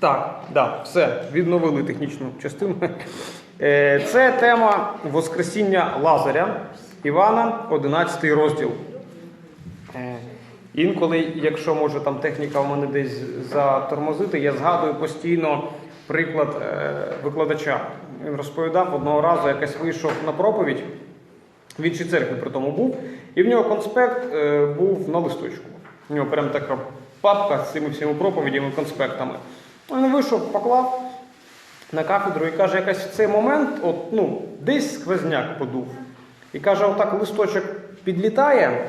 Так, да, все, відновили технічну частину. Е, Це тема Воскресіння Лазаря Івана, 11 розділ. Е, Інколи, якщо може там техніка в мене десь затормозити, я згадую постійно приклад е, викладача. Він розповідав одного разу, якось вийшов на проповідь, в іншій церкві при тому був, і в нього конспект був на листочку. У нього прям така папка з цими всіма проповідями, конспектами. Він вийшов, поклав на кафедру і каже, якась в цей момент, от, ну, десь сквозняк подув. І каже, отак листочок підлітає,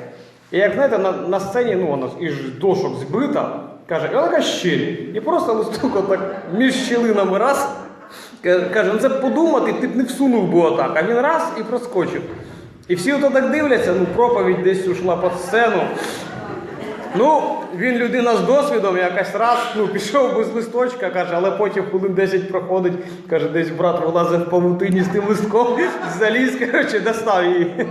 і як знаєте, на, на сцені ну, вона із дошок збита, каже, така щель. І просто листок отак між щілинами раз. Каже, ну це подумати, ти б не всунув би отак, а він раз і проскочив. І всі ото так дивляться, ну проповідь десь ушла під сцену. Ну, він людина з досвідом, якась раз ну, пішов без листочка, каже, але потім хвилин 10 проходить, каже, десь брат вилазив в павутині з тим листком, заліз, коротше, достав її.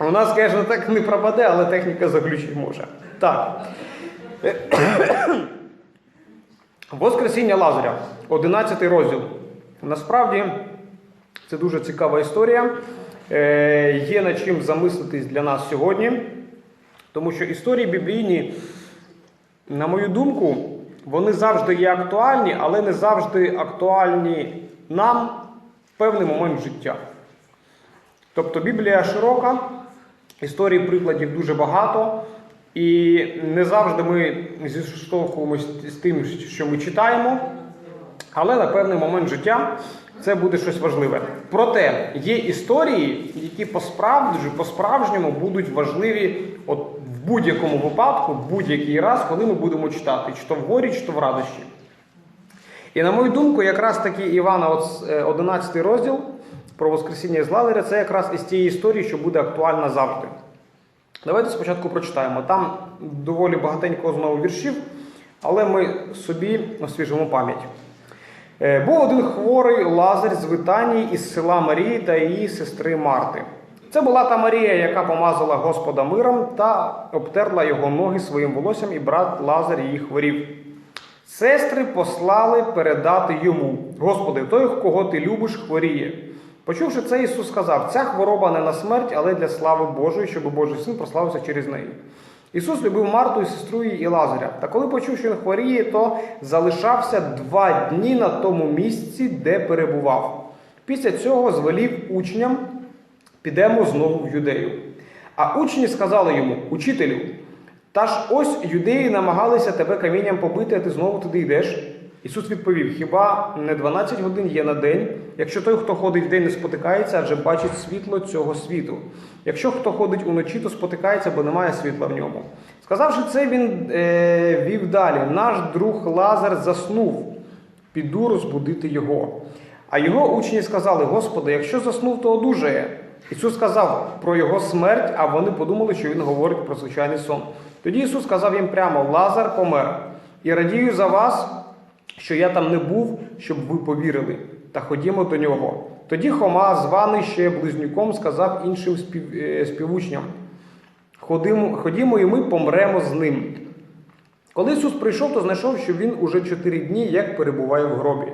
У нас, звісно, так не пропаде, але техніка заключити може. Так. Воскресіння Лазаря, 11 розділ. Насправді це дуже цікава історія. Е, є над чим замислитись для нас сьогодні. Тому що історії біблійні, на мою думку, вони завжди є актуальні, але не завжди актуальні нам в певний момент життя. Тобто Біблія широка, історій прикладів дуже багато, і не завжди ми зіштовхуємося з тим, що ми читаємо, але на певний момент життя це буде щось важливе. Проте є історії, які по-справжньому будуть важливі от в будь-якому випадку, будь-який раз, коли ми будемо читати, чи то в горі, чи то в радощі. І на мою думку, якраз таки Івана, от, е, 11 розділ про Воскресіння з Лазаря, це якраз із тієї історії, що буде актуальна завжди. Давайте спочатку прочитаємо. Там доволі багатенько знову віршів, але ми собі освіжимо пам'ять. Е, Був один хворий Лазар з Витанії із села Марії та її сестри Марти. Це була та Марія, яка помазала Господа миром та обтерла його ноги своїм волоссям, і брат Лазар її хворів. Сестри послали передати йому: Господи, той, кого ти любиш, хворіє. Почувши це, Ісус сказав: ця хвороба не на смерть, але для слави Божої, щоб Божий син прославився через неї. Ісус любив Марту і сестру її і Лазаря. Та коли почув, що він хворіє, то залишався два дні на тому місці, де перебував. Після цього звелів учням підемо знову в юдею. А учні сказали йому: Учителю, та ж ось юдеї намагалися тебе камінням побити, а ти знову туди йдеш. Ісус відповів: Хіба не 12 годин є на день, якщо той, хто ходить вдень, не спотикається, адже бачить світло цього світу. Якщо хто ходить уночі, то спотикається, бо немає світла в ньому. Сказавши це, він е, вів далі: наш друг Лазар заснув, піду розбудити його. А його учні сказали: Господи, якщо заснув, то одужає. Ісус сказав про його смерть, а вони подумали, що він говорить про звичайний сон. Тоді Ісус сказав їм прямо: Лазар помер, і радію за вас, що я там не був, щоб ви повірили. Та ходімо до нього. Тоді Хома, званий ще близнюком, сказав іншим спів, е, співучням: ходімо, ходімо, і ми помремо з ним. Коли Ісус прийшов, то знайшов, що він уже чотири дні як перебуває в гробі.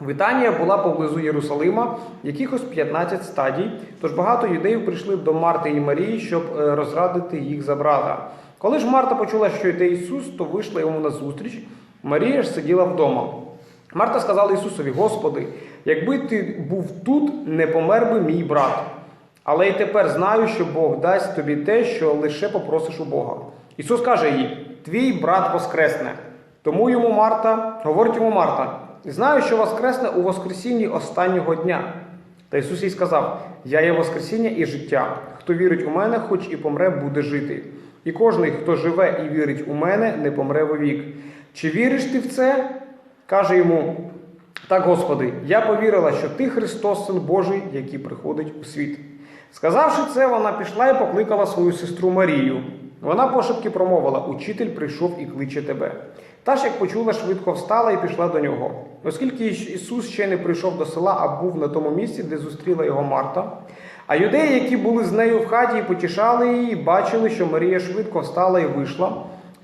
Витанія була поблизу Єрусалима, якихось 15 стадій, тож багато юдеїв прийшли до Марти і Марії, щоб е, розрадити їх за брата. Коли ж Марта почула, що йде Ісус, то вийшла йому на зустріч. Марія ж сиділа вдома. Марта сказала Ісусові: Господи, якби ти був тут, не помер би мій брат. Але й тепер знаю, що Бог дасть тобі те, що лише попросиш у Бога. Ісус каже їй: Твій брат воскресне. Тому йому Марта, говорить йому Марта, знаю, що воскресне у Воскресінні останнього дня. Та Ісус їй сказав: Я є Воскресіння і життя. Хто вірить у мене, хоч і помре, буде жити. І кожний, хто живе і вірить у мене, не помре вовік. Чи віриш ти в це? каже йому. Так, Господи, я повірила, що Ти Христос, Син Божий, який приходить у світ. Сказавши це, вона пішла і покликала свою сестру Марію. Вона пошепки промовила: Учитель прийшов і кличе тебе. Та ж, як почула, швидко встала і пішла до нього. Оскільки Ісус ще не прийшов до села, а був на тому місці, де зустріла його Марта. А юдеї, які були з нею в хаті і потішали її, бачили, що Марія швидко встала і вийшла.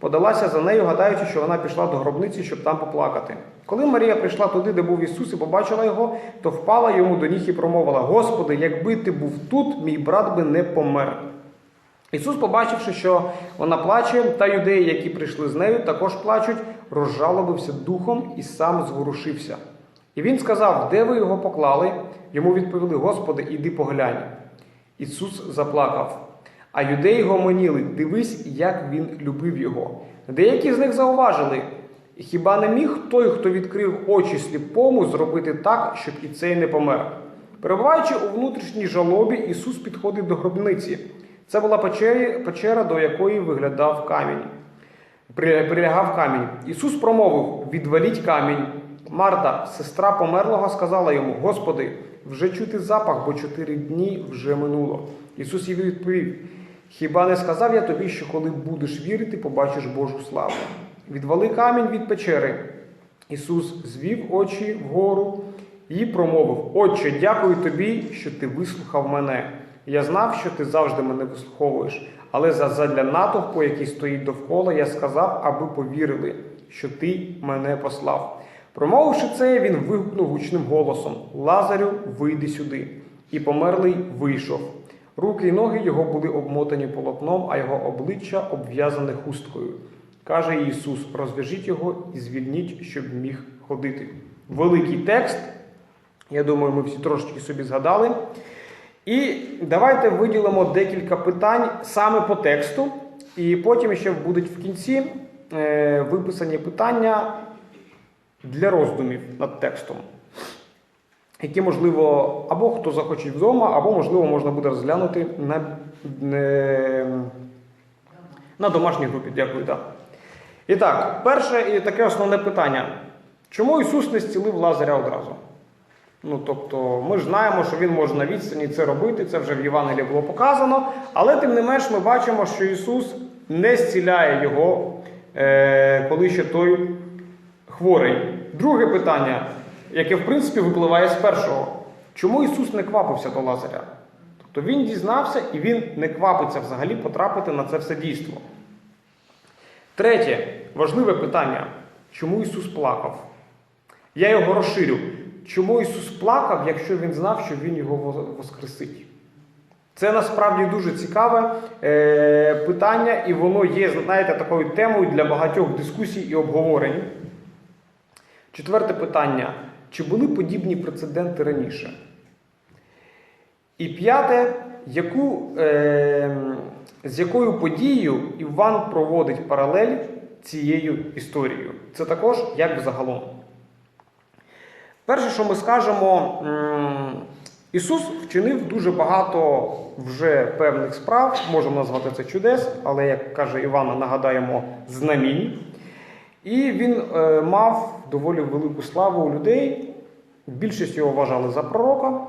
подалася за нею, гадаючи, що вона пішла до гробниці, щоб там поплакати. Коли Марія прийшла туди, де був Ісус, і побачила його, то впала йому до ніг і промовила: Господи, якби ти був тут, мій брат би не помер. Ісус, побачивши, що вона плаче, та юдеї, які прийшли з нею, також плачуть, розжалобився духом і сам зворушився. І він сказав: Де ви його поклали? Йому відповіли: Господи, іди поглянь. Ісус заплакав. А юдеї гомоніли, дивись, як він любив його. Деякі з них зауважили, хіба не міг той, хто відкрив очі сліпому, зробити так, щоб і цей не помер? Перебуваючи у внутрішній жалобі, Ісус підходив до гробниці. Це була печера, до якої виглядав камінь. Прилягав камінь. Ісус промовив: відваліть камінь. Марта, сестра померлого, сказала йому: Господи, вже чути запах, бо чотири дні вже минуло. Ісус їй відповів: Хіба не сказав я тобі, що коли будеш вірити, побачиш Божу славу? Відвали камінь від печери. Ісус звів очі вгору і промовив: Отче, дякую тобі, що ти вислухав мене. Я знав, що ти завжди мене вислуховуєш, але за- задля натовпу, який стоїть довкола, я сказав, аби повірили, що ти мене послав. Промовивши це, він вигукнув гучним голосом: Лазарю, вийди сюди. І померлий вийшов. Руки й ноги його були обмотані полотном, а його обличчя обв'язане хусткою. Каже Ісус: розв'яжіть його і звільніть, щоб міг ходити. Великий текст. Я думаю, ми всі трошечки собі згадали. І давайте виділимо декілька питань саме по тексту, і потім ще будуть в кінці е, виписані питання для роздумів над текстом, які, можливо, або хто захоче вдома, або, можливо, можна буде розглянути на, е, на домашній групі. Дякую, так. І так, перше і таке основне питання. Чому Ісус не зцілив Лазаря одразу? Ну, тобто, ми ж знаємо, що він може на відстані це робити, це вже в Євангелії було показано. Але тим не менш ми бачимо, що Ісус не зціляє його, е, коли ще той хворий. Друге питання, яке в принципі випливає з першого. Чому Ісус не квапився до Лазаря? Тобто він дізнався і він не квапиться взагалі потрапити на це все дійство. Третє, важливе питання. Чому Ісус плакав? Я його розширю. Чому Ісус плакав, якщо Він знав, що Він його воскресить? Це насправді дуже цікаве е, питання, і воно є, знаєте, такою темою для багатьох дискусій і обговорень. Четверте питання: чи були подібні прецеденти раніше? І п'яте, яку, е, з якою подією Іван проводить паралель цією історією? Це також як взагалом. Перше, що ми скажемо, Ісус вчинив дуже багато вже певних справ, можемо назвати це чудес, але, як каже Івана, нагадаємо, знамінь. І він е, мав доволі велику славу у людей. Більшість його вважали за пророка.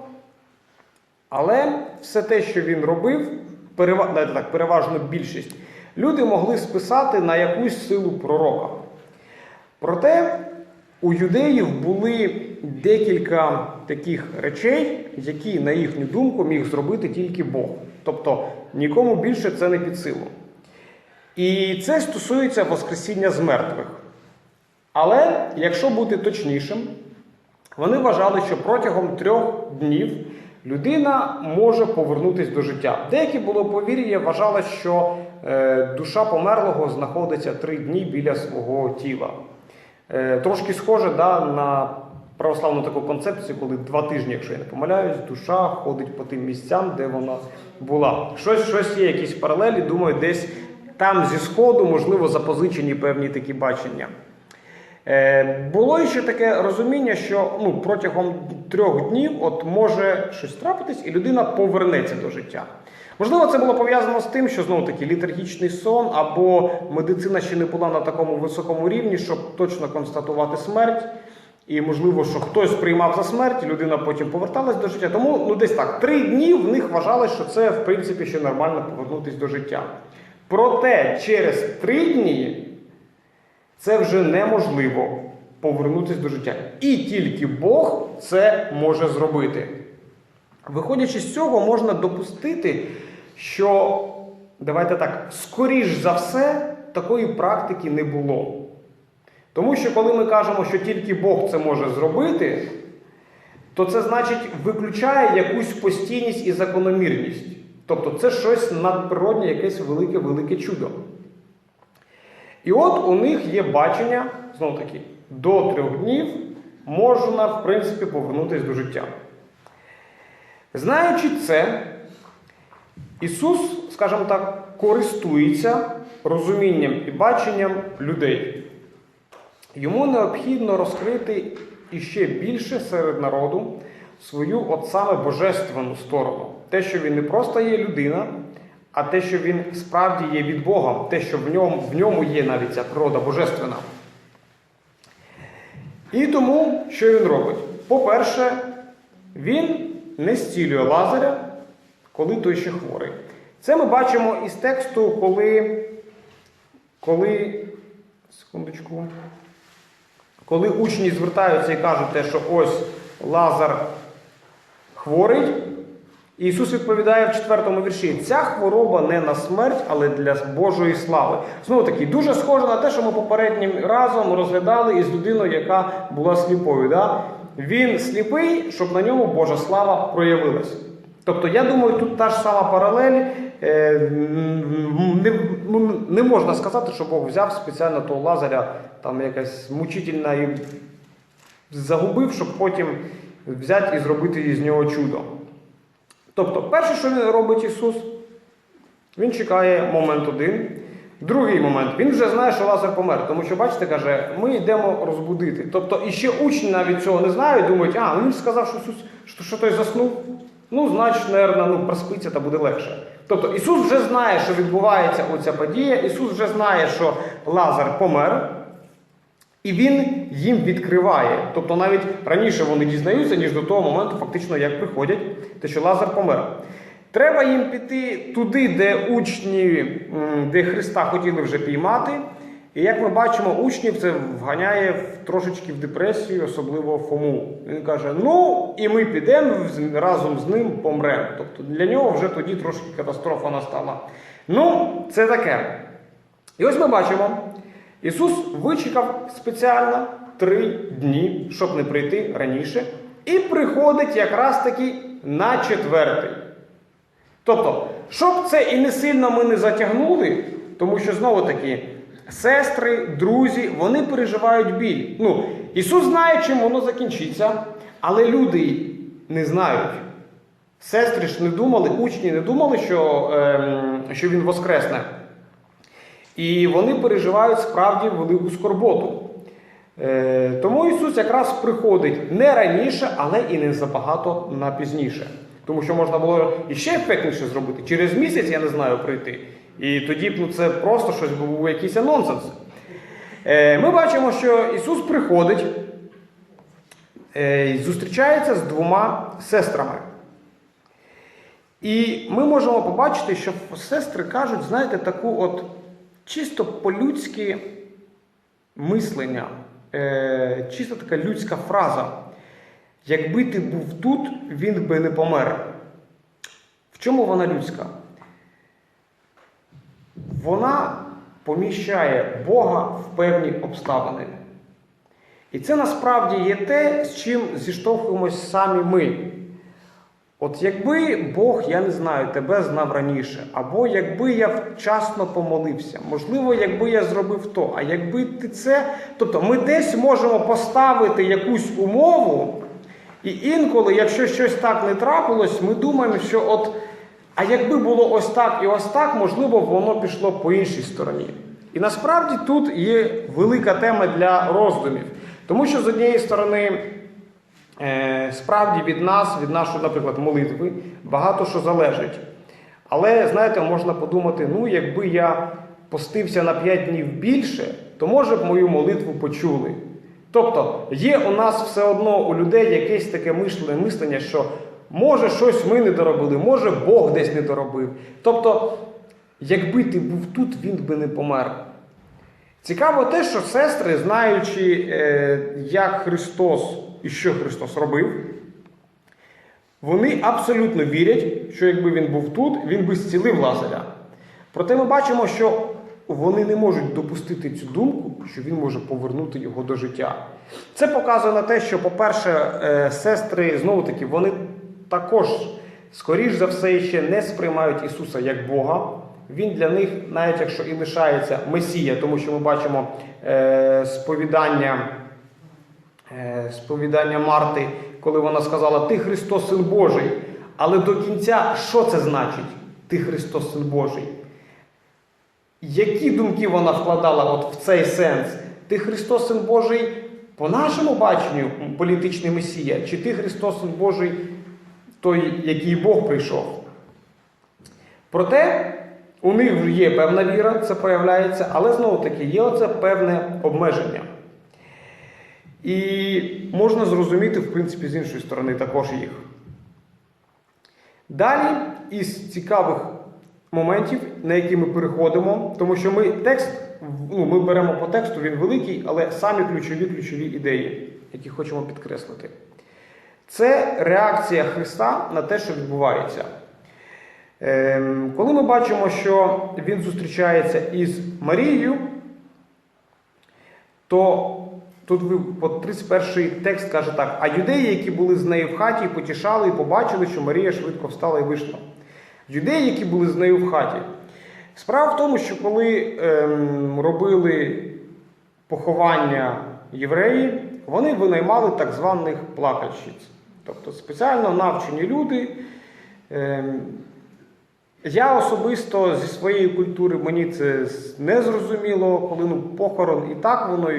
Але все те, що він робив, так, переважно більшість, люди могли списати на якусь силу пророка. Проте у юдеїв були декілька таких речей, які, на їхню думку, міг зробити тільки Бог. Тобто нікому більше це не під силу. І це стосується Воскресіння з мертвих. Але, якщо бути точнішим, вони вважали, що протягом трьох днів людина може повернутися до життя. Деякі було повір'я, вважали, що е, душа померлого знаходиться три дні біля свого тіла. Е, трошки схоже да, на православну таку концепцію, коли два тижні, якщо я не помиляюсь, душа ходить по тим місцям, де вона була. Щось, щось є, якісь паралелі, думаю, десь там зі сходу, можливо, запозичені певні такі бачення. Е, було ще таке розуміння, що ну, протягом трьох днів от може щось трапитись, і людина повернеться до життя. Можливо, це було пов'язано з тим, що знову таки літаргічний сон або медицина ще не була на такому високому рівні, щоб точно констатувати смерть. І можливо, що хтось приймав за смерть, людина потім поверталась до життя. Тому ну десь так, три дні в них вважали, що це в принципі ще нормально повернутися до життя. Проте через три дні це вже неможливо повернутися до життя. І тільки Бог це може зробити. Виходячи з цього, можна допустити, що, давайте так, скоріш за все, такої практики не було. Тому що коли ми кажемо, що тільки Бог це може зробити, то це значить виключає якусь постійність і закономірність. Тобто це щось надприроднє, якесь велике-велике чудо. І от у них є бачення, знову таки, до трьох днів можна, в принципі, повернутися до життя. Знаючи це, Ісус, скажімо так, користується розумінням і баченням людей. Йому необхідно розкрити іще більше серед народу свою от саме божественну сторону. Те, що він не просто є людина, а те, що він справді є від Бога, те, що в ньому, в ньому є навіть ця природа божественна. І тому, що він робить? По-перше, він не зцілює Лазаря, коли той ще хворий. Це ми бачимо із тексту, коли, коли секундочку, коли учні звертаються і кажуть, те, що ось Лазар хворий, Ісус відповідає в четвертому вірші: ця хвороба не на смерть, але для Божої слави. Знову таки, дуже схоже на те, що ми попереднім разом розглядали із людиною, яка була сліпою. Да? Він сліпий, щоб на ньому Божа слава проявилась. Тобто, я думаю, тут та ж сама паралель. Е, Не, ну, не можна сказати, що Бог взяв спеціально того Лазаря, там якась мучительна і загубив, щоб потім взяти і зробити із нього чудо. Тобто, перше, що він робить Ісус, він чекає момент один. Другий момент, він вже знає, що Лазар помер, тому що, бачите, каже, ми йдемо розбудити. Тобто, і ще учні навіть цього не знають, думають, а, він сказав, що що, що той заснув. Ну, значить, наверное, ну, проспиться та буде легше. Тобто Ісус вже знає, що відбувається оця подія, Ісус вже знає, що Лазар помер, і Він їм відкриває. Тобто навіть раніше вони дізнаються, ніж до того моменту, фактично, як приходять, те, що Лазар помер. Треба їм піти туди, де учні, де Христа хотіли вже піймати. І як ми бачимо, учнів це вганяє в- трошечки в депресію, особливо Фому. Він каже: ну, і ми підемо разом з ним помремо. Тобто для нього вже тоді трошки катастрофа настала. Ну, це таке. І ось ми бачимо, Ісус вичекав спеціально три дні, щоб не прийти раніше, і приходить якраз таки на четвертий. Тобто, щоб це і не сильно ми не затягнули, тому що знову таки сестри, друзі, вони переживають біль. Ну, Ісус знає, чим воно закінчиться, але люди не знають. Сестри ж не думали, учні не думали, що, ем, що Він воскресне. І вони переживають справді велику скорботу. Е, тому Ісус якраз приходить не раніше, але і не забагато на пізніше. Тому що можна було іще ефектніше зробити. Через місяць, я не знаю, прийти. І тоді б ну, це просто щось був якийсь нонсенс. Е, ми бачимо, що Ісус приходить е, і зустрічається з двома сестрами. І ми можемо побачити, що сестри кажуть, знаєте, таку от чисто по-людськи мислення, е, чисто така людська фраза. Якби ти був тут, він би не помер. В чому вона людська? Вона поміщає Бога в певні обставини. І це насправді є те, з чим зіштовхуємось самі ми. От якби Бог, я не знаю, тебе знав раніше, або якби я вчасно помолився, можливо, якби я зробив то, а якби ти це. Тобто ми десь можемо поставити якусь умову, і інколи, якщо щось так не трапилось, ми думаємо, що от, а якби було ось так і ось так, можливо, воно пішло по іншій стороні. І насправді тут є велика тема для роздумів. Тому що з однієї сторони. Е, Справді від нас, від нашої, наприклад, молитви, багато що залежить. Але, знаєте, можна подумати: ну, якби я постився на 5 днів більше, то може б мою молитву почули. Тобто є у нас все одно у людей якесь таке мислення, що може щось ми не доробили, може Бог десь не доробив. Тобто, якби ти був тут, він би не помер. Цікаво те, що сестри, знаючи, е, як Христос і що Христос робив, вони абсолютно вірять, що якби він був тут, він би зцілив Лазаря. Проте ми бачимо, що вони не можуть допустити цю думку, що він може повернути його до життя. Це показує на те, що, по-перше, е, сестри знову таки вони також, скоріш за все, ще не сприймають Ісуса як Бога. Він для них, навіть якщо і лишається Месія, тому що ми бачимо е, сповідання, е, сповідання Марти, коли вона сказала: Ти Христос, Син Божий. Але до кінця, що це значить? Ти Христос, Син Божий? Які думки вона вкладала от в цей сенс? Ти Христос Син Божий по нашому баченню політичний Месія, чи ти Христос Син Божий, той, який Бог прийшов? Проте у них є певна віра, це проявляється, але знову таки є оце певне обмеження. І можна зрозуміти, в принципі, з іншої сторони також їх. Далі із цікавих моментів, на які ми переходимо, тому що ми текст, ну, ми беремо по тексту, він великий, але самі ключові ключові ідеї, які хочемо підкреслити. Це реакція Христа на те, що відбувається. Ем, коли ми бачимо, що він зустрічається із Марією, то тут ви по 31 текст каже так: а юдеї, які були з нею в хаті, потішали і побачили, що Марія швидко встала і вийшла. Юдеї, які були з нею в хаті. Справа в тому, що коли ем, робили поховання євреї, вони винаймали так званих плакальщиць. Тобто спеціально навчені люди. Ем, я особисто зі своєї культури мені це не зрозуміло, коли ну, похорон і так воно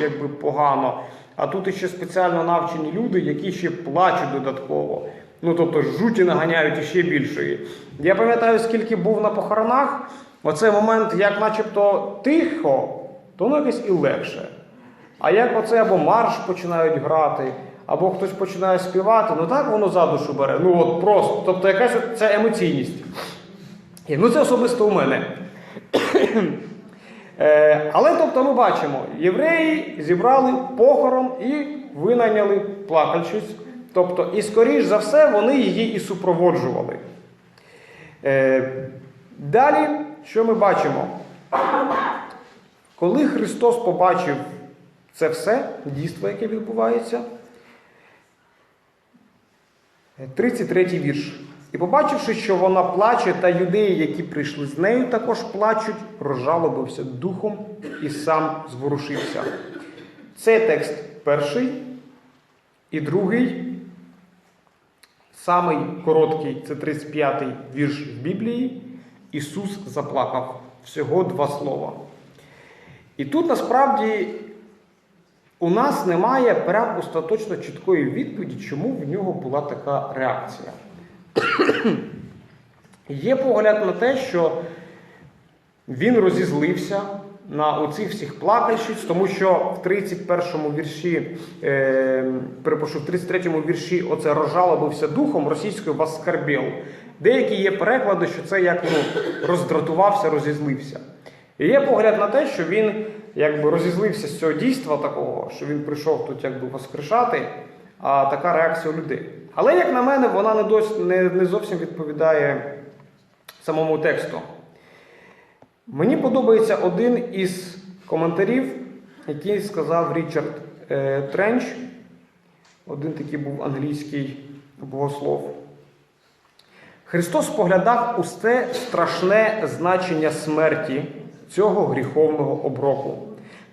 якби погано. А тут іще спеціально навчені люди, які ще плачуть додатково. Ну тобто жуті наганяють іще більшої. Я пам'ятаю, скільки був на похоронах, оцей момент, як начебто тихо, то воно якось і легше. А як оце або марш починають грати, або хтось починає співати, ну так воно за душу бере. Ну от просто. Тобто якась ця емоційність. Ну це особисто у мене. Е, Але тобто ми бачимо, євреї зібрали похорон і винайняли плакальщиць. Тобто, і скоріш за все, вони її і супроводжували. Е, Далі, що ми бачимо? Коли Христос побачив це все, дійство, яке відбувається, 33 вірш. І побачивши, що вона плаче, та юдеї, які прийшли з нею, також плачуть, розжалобився духом і сам зворушився. Це текст перший і другий. Самий короткий це 35-й вірш в Біблії. Ісус заплакав. Всього два слова. І тут насправді у нас немає прям остаточно чіткої відповіді, чому в нього була така реакція. Є погляд на те, що він розізлився на оцих всіх плакальщиць, тому що в 31-му вірші, е, перепрошую, в 33-му вірші оце розжалобився духом російською воскорбів. Деякі є переклади, що це як ну, роздратувався, розізлився. І є погляд на те, що він якби розізлився з цього дійства такого, що він прийшов тут якби воскрешати, а така реакція у людей. Але, як на мене, вона не, дос, не, не зовсім відповідає самому тексту. Мені подобається один із коментарів, який сказав Річард е, Тренч, один такий був англійський богослов. Христос поглядав усте страшне значення смерті цього гріховного оброку.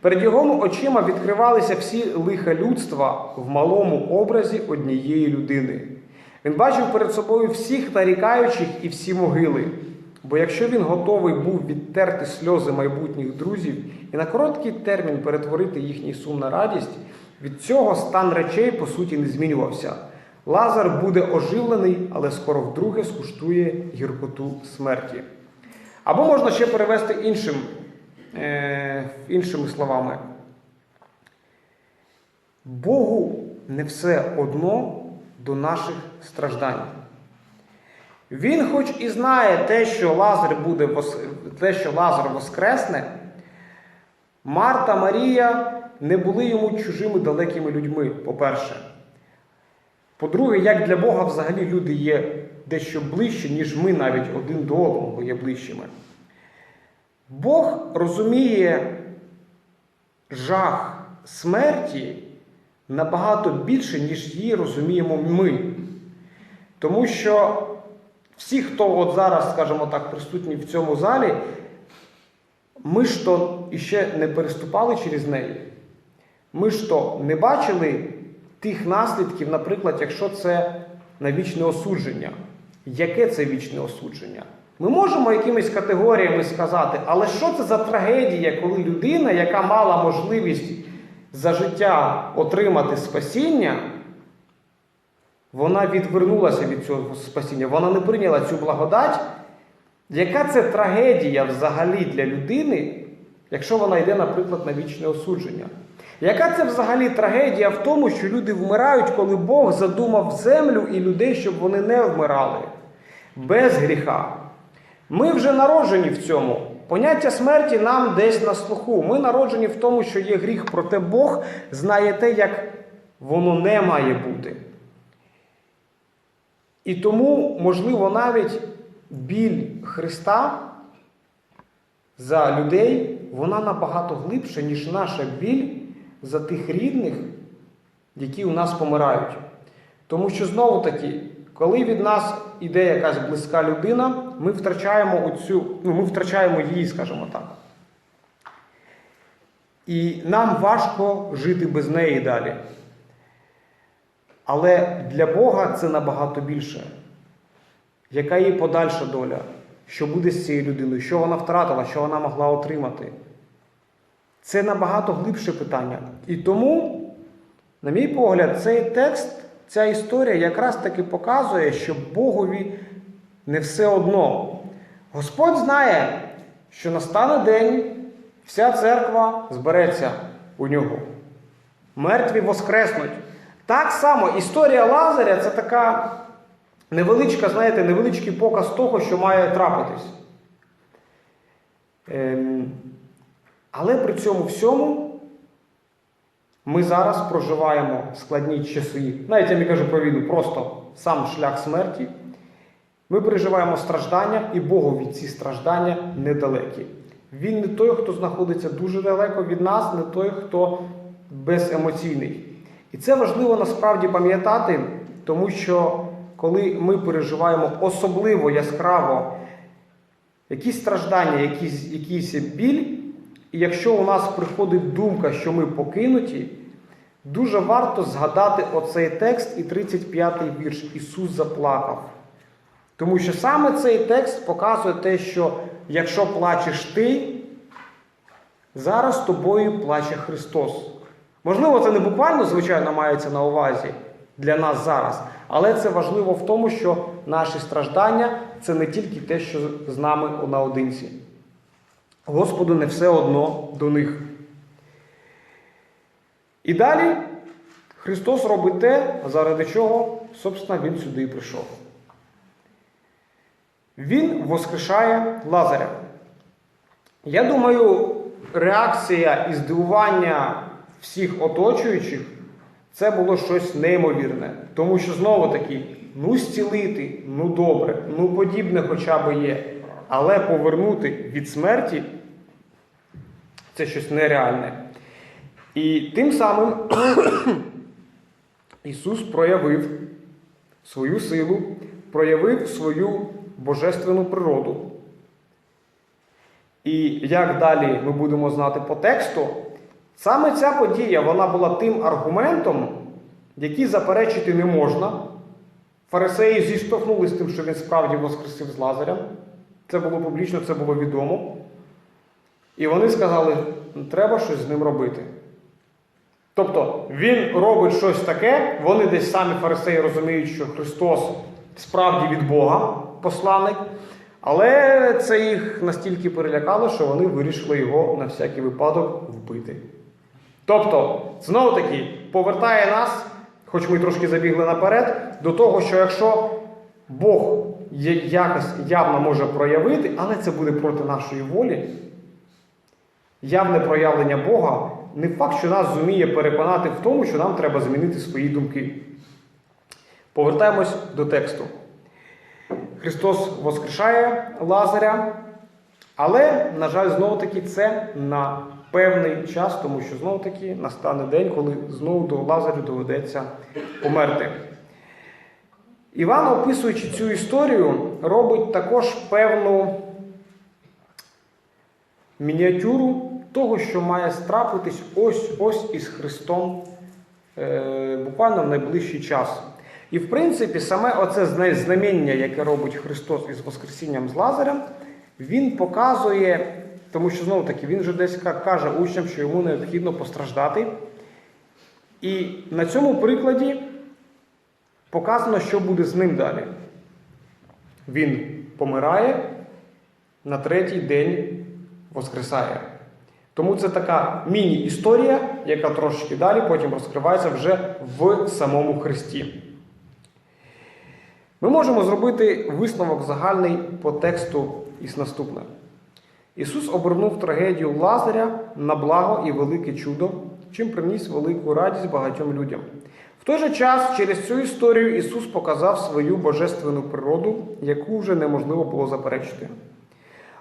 Перед його очима відкривалися всі лиха людства в малому образі однієї людини. Він бачив перед собою всіх нарікаючих і всі могили. Бо якщо він готовий був відтерти сльози майбутніх друзів і на короткий термін перетворити їхній сум на радість, від цього стан речей по суті не змінювався. Лазар буде оживлений, але скоро вдруге скуштує гіркоту смерті. Або можна ще перевести іншим, е, іншими словами. Богу не все одно до наших страждань. Він, хоч і знає те, що Лазар буде те, що Лазар воскресне, Марта Марія не були йому чужими далекими людьми, по-перше. По-друге, як для Бога взагалі люди є дещо ближче, ніж ми навіть один до одного є ближчими. Бог розуміє жах смерті набагато більше, ніж її розуміємо ми. Тому що всі, хто от зараз, скажімо так, присутні в цьому залі, ми ж то іще не переступали через неї. Ми ж то не бачили тих наслідків, наприклад, якщо це на вічне осудження. Яке це вічне осудження? Ми можемо якимись категоріями сказати, але що це за трагедія, коли людина, яка мала можливість за життя отримати спасіння, вона відвернулася від цього спасіння, вона не прийняла цю благодать. Яка це трагедія взагалі для людини, якщо вона йде, наприклад, на вічне осудження? Яка це взагалі трагедія в тому, що люди вмирають, коли Бог задумав землю і людей, щоб вони не вмирали без гріха? Ми вже народжені в цьому. Поняття смерті нам десь на слуху. Ми народжені в тому, що є гріх, проте Бог знає те, як воно не має бути. І тому, можливо, навіть біль Христа за людей, вона набагато глибша, ніж наша біль за тих рідних, які у нас помирають. Тому що знову таки, коли від нас іде якась близька людина, ми втрачаємо оцю, ну, ми втрачаємо її, скажімо так. І нам важко жити без неї далі. Але для Бога це набагато більше. Яка її подальша доля? Що буде з цією людиною? Що вона втратила, що вона могла отримати? Це набагато глибше питання. І тому, на мій погляд, цей текст, ця історія якраз таки показує, що Богові не все одно. Господь знає, що настане день, вся церква збереться у нього. Мертві воскреснуть. Так само історія Лазаря це така невеличка, знаєте, невеличкий показ того, що має трапитись. Ем, але при цьому всьому ми зараз проживаємо складні часи. Навіть я не кажу про війну, просто сам шлях смерті. Ми переживаємо страждання, і Богові ці страждання недалекі. Він не той, хто знаходиться дуже далеко від нас, не той, хто беземоційний. І це важливо насправді пам'ятати, тому що коли ми переживаємо особливо яскраво якісь страждання, якісь, якийсь біль, і якщо у нас приходить думка, що ми покинуті, дуже варто згадати оцей текст і 35-й вірш Ісус заплакав. Тому що саме цей текст показує те, що якщо плачеш ти, зараз тобою плаче Христос. Можливо, це не буквально, звичайно, мається на увазі для нас зараз, але це важливо в тому, що наші страждання це не тільки те, що з нами наодинці. Господу не все одно до них. І далі Христос робить те, заради чого, собственно, Він сюди і прийшов. Він воскрешає Лазаря. Я думаю, реакція і здивування всіх оточуючих це було щось неймовірне. Тому що знову таки, ну зцілити, ну добре, ну подібне хоча б є. Але повернути від смерті це щось нереальне. І тим самим Ісус проявив свою силу, проявив свою божественну природу. І як далі ми будемо знати по тексту, саме ця подія вона була тим аргументом, який заперечити не можна. Фарисеї зіштовхнулися з тим, що він справді воскресив з Лазарем. Це було публічно, це було відомо. І вони сказали, треба щось з ним робити. Тобто він робить щось таке, вони десь самі фарисеї розуміють, що Христос справді від Бога посланник, але це їх настільки перелякало, що вони вирішили його на всякий випадок вбити. Тобто, знову таки, повертає нас, хоч ми трошки забігли наперед, до того, що якщо Бог якось явно може проявити, але це буде проти нашої волі, явне проявлення Бога не факт, що нас зуміє переконати в тому, що нам треба змінити свої думки. Повертаємось до тексту. Христос воскрешає Лазаря, Але, на жаль, знову таки це на певний час, тому що знову таки настане день, коли знову до Лазарю доведеться померти. Іван, описуючи цю історію, робить також певну мініатюру того, що має страпитись ось ось із Христом е, буквально в найближчий час. І в принципі, саме оце зна- знамення, яке робить Христос із Воскресінням з Лазарем, він показує, тому що знову таки він же десь каже учням, що йому необхідно постраждати. І на цьому прикладі показано, що буде з ним далі. Він помирає, на третій день воскресає. Тому це така міні-історія, яка трошки далі потім розкривається вже в самому Христі. Ми можемо зробити висновок загальний по тексту із наступне. Ісус обернув трагедію Лазаря на благо і велике чудо, чим приніс велику радість багатьом людям. В той же час через цю історію Ісус показав свою божественну природу, яку вже неможливо було заперечити.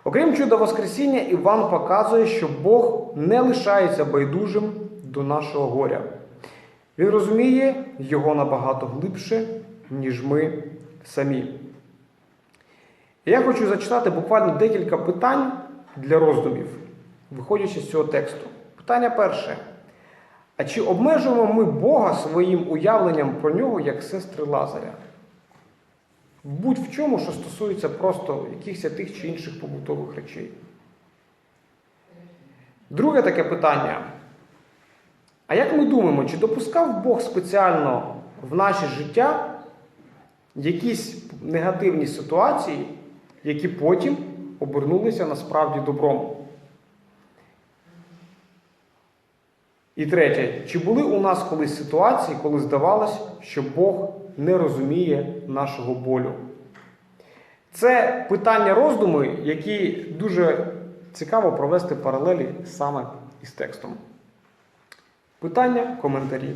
Окрім чуда Воскресіння, Іван показує, що Бог не лишається байдужим до нашого горя. Він розуміє його набагато глибше, ніж ми самі. Я хочу зачитати буквально декілька питань для роздумів, виходячи з цього тексту. Питання перше. А чи обмежуємо ми Бога своїм уявленням про нього як сестри Лазаря? Будь в чому, що стосується просто якихось тих чи інших побутових речей. Друге таке питання. А як ми думаємо, чи допускав Бог спеціально в наше життя якісь негативні ситуації, які потім обернулися насправді добром? І третє, чи були у нас колись ситуації, коли здавалось, що Бог не розуміє нашого болю? Це питання роздуму, які дуже цікаво провести паралелі саме із текстом. Питання, коментарі.